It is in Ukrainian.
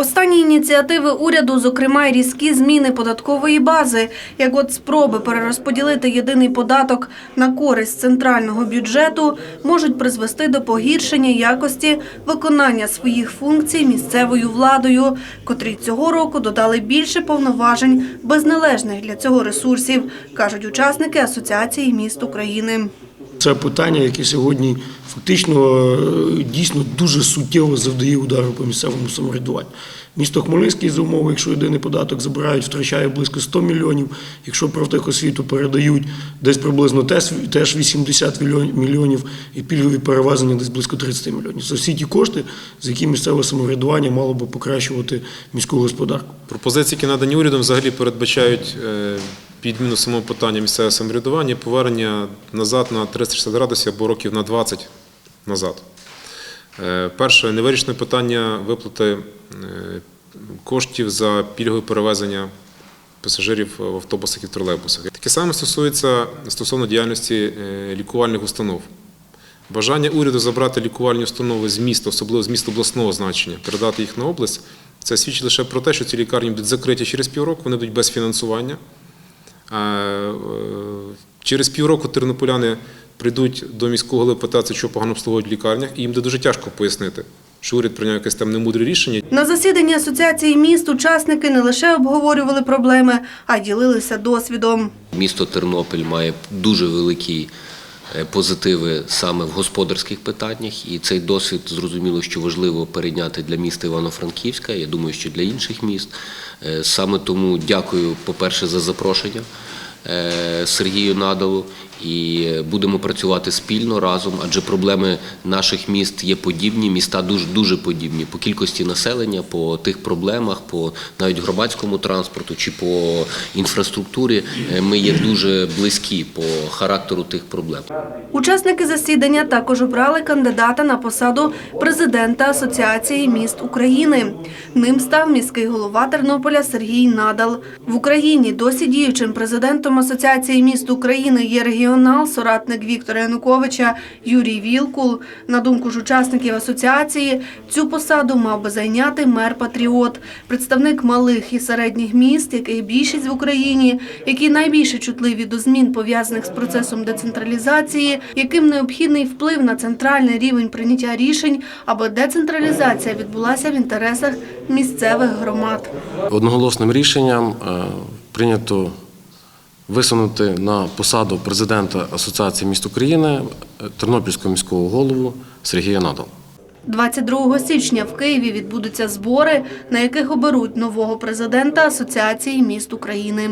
Останні ініціативи уряду, зокрема різкі зміни податкової бази, як от спроби перерозподілити єдиний податок на користь центрального бюджету, можуть призвести до погіршення якості виконання своїх функцій місцевою владою, котрі цього року додали більше повноважень без належних для цього ресурсів, кажуть учасники Асоціації міст України. Це питання, яке сьогодні фактично е, дійсно дуже суттєво завдає удару по місцевому самоврядуванню. Місто Хмельницький за умови, якщо єдиний податок забирають, втрачає близько 100 мільйонів. Якщо профтехосвіту передають десь приблизно теж, теж 80 мільйонів і пільгові перевезення десь близько 30 мільйонів. Це всі ті кошти, за які місцеве самоврядування мало би покращувати міську господарку. Пропозиції, які надані урядом, взагалі передбачають е, підміну самого питання місцевого самоврядування, повернення назад на 360 градусів або років на 20 назад. Е, Перше, невирішене питання виплати е, коштів за пільгове перевезення пасажирів в автобусах і тролейбусах. Таке саме стосується стосовно діяльності е, лікувальних установ. Бажання уряду забрати лікувальні установи з міста, особливо з міст обласного значення, передати їх на область, це свідчить лише про те, що ці лікарні будуть закриті через півроку, вони будуть без фінансування. Е, Через півроку тернополяни прийдуть до міського голови питатися, що погано обслуговують в лікарнях, і їм буде дуже тяжко пояснити, що уряд прийняв якесь там немудре рішення, На засіданні Асоціації міст учасники не лише обговорювали проблеми, а ділилися досвідом. Місто Тернопіль має дуже великі е, позитиви саме в господарських питаннях, і цей досвід зрозуміло, що важливо перейняти для міста Івано-Франківська. Я думаю, що для інших міст. Е, Саме тому дякую, по-перше, за запрошення е, Сергію Надалу. І будемо працювати спільно разом, адже проблеми наших міст є подібні. Міста дуже дуже подібні по кількості населення, по тих проблемах, по навіть громадському транспорту чи по інфраструктурі. Е, Ми є дуже близькі по характеру тих проблем. Учасники засідання також обрали кандидата на посаду президента Асоціації міст України. Ним став міський голова Тернополя Сергій Надал. В Україні досі діючим президентом Асоціації міст України є регіонал, соратник Віктора Януковича Юрій Вілкул. На думку ж учасників асоціації, цю посаду мав би зайняти мер-патріот, представник малих і середніх міст, яких більшість в Україні, які найбільше чутливі до змін пов'язаних з процесом децентралізації, яким необхідний вплив на центральний рівень прийняття рішень, аби децентралізація відбулася в інтересах місцевих громад. Одноголосним рішенням е, прийнято висунути на посаду президента Асоціації міст України е, Тернопільського міського голову Сергія Надал. 22 січня в Києві відбудуться збори, на яких оберуть нового президента Асоціації міст України.